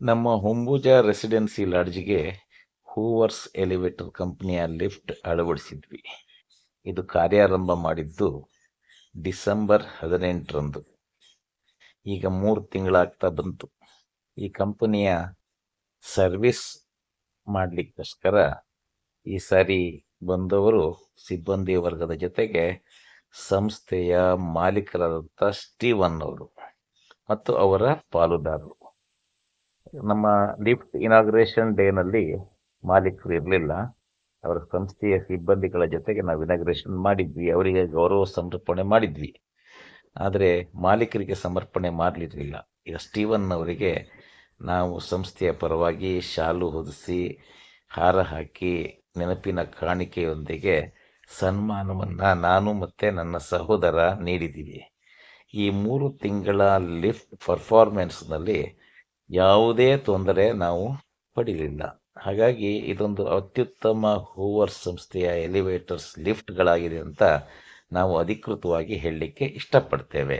ನಮ್ಮ ಹೊಂಬುಜ ರೆಸಿಡೆನ್ಸಿ ಲಾಡ್ಜ್ಗೆ Hoovers elevator ಕಂಪ್ನಿಯ ಲಿಫ್ಟ್ ಅಳವಡಿಸಿದ್ವಿ. ಇದು ಕಾರ್ಯಾರಂಭ ಮಾಡಿದ್ದು ಡಿಸೆಂಬರ್ ಹದಿನೆಂಟರಂದು. ಈಗ ಮೂರು ತಿಂಗಳಾಗ್ತಾ ಬಂತು. ಈ ಕಂಪನಿಯ ಸರ್ವಿಸ್ ಮಾಡಲಿಕ್ಕೋಸ್ಕರ ಈ ಸಾರಿ ಬಂದವರು ಸಿಬ್ಬಂದಿ ವರ್ಗದ ಜೊತೆಗೆ ಸಂಸ್ಥೆಯ ಮಾಲೀಕರಾದಂಥ ಸ್ಟೀವನ್ ಅವರು ಮತ್ತು ಅವರ ಪಾಲುದಾರರು. ನಮ್ಮ ಲಿಫ್ಟ್ ಇನಾಗ್ರೇಷನ್ ಡೇನಲ್ಲಿ ಮಾಲೀಕರು ಇರಲಿಲ್ಲ. ಅವರ ಸಂಸ್ಥೆಯ ಸಿಬ್ಬಂದಿಗಳ ಜೊತೆಗೆ ನಾವು ಇನಾಗ್ರೇಷನ್ ಮಾಡಿದ್ವಿ. ಅವರಿಗೆ ಗೌರವ ಸಮರ್ಪಣೆ ಮಾಡಿದ್ವಿ. ಆದರೆ ಮಾಲೀಕರಿಗೆ ಸಮರ್ಪಣೆ ಮಾಡಲಿರಲಿಲ್ಲ. ಈಗ ಸ್ಟೀವನ್ ಅವರಿಗೆ ನಾವು ಸಂಸ್ಥೆಯ ಪರವಾಗಿ ಶಾಲು ಹೊದಿಸಿ, ಹಾರ ಹಾಕಿ, ನೆನಪಿನ ಕಾಣಿಕೆಯೊಂದಿಗೆ ಸನ್ಮಾನವನ್ನು ನಾನು ಮತ್ತು ನನ್ನ ಸಹೋದರ ನೀಡಿದ್ದೀವಿ. ಈ ಮೂರು ತಿಂಗಳ ಲಿಫ್ಟ್ ಪರ್ಫಾರ್ಮೆನ್ಸ್ನಲ್ಲಿ ಯಾವುದೇ ತೊಂದರೆ ನಾವು ಪಡೀಲಿಲ್ಲ. ಹಾಗಾಗಿ ಇದೊಂದು ಅತ್ಯುತ್ತಮ ಹೂವರ್ ಸಂಸ್ಥೆಯ ಎಲಿವೇಟರ್ಸ್ ಲಿಫ್ಟ್ಗಳಾಗಿದೆ ಅಂತ ನಾವು ಅಧಿಕೃತವಾಗಿ ಹೇಳಲಿಕ್ಕೆ ಇಷ್ಟಪಡ್ತೇವೆ.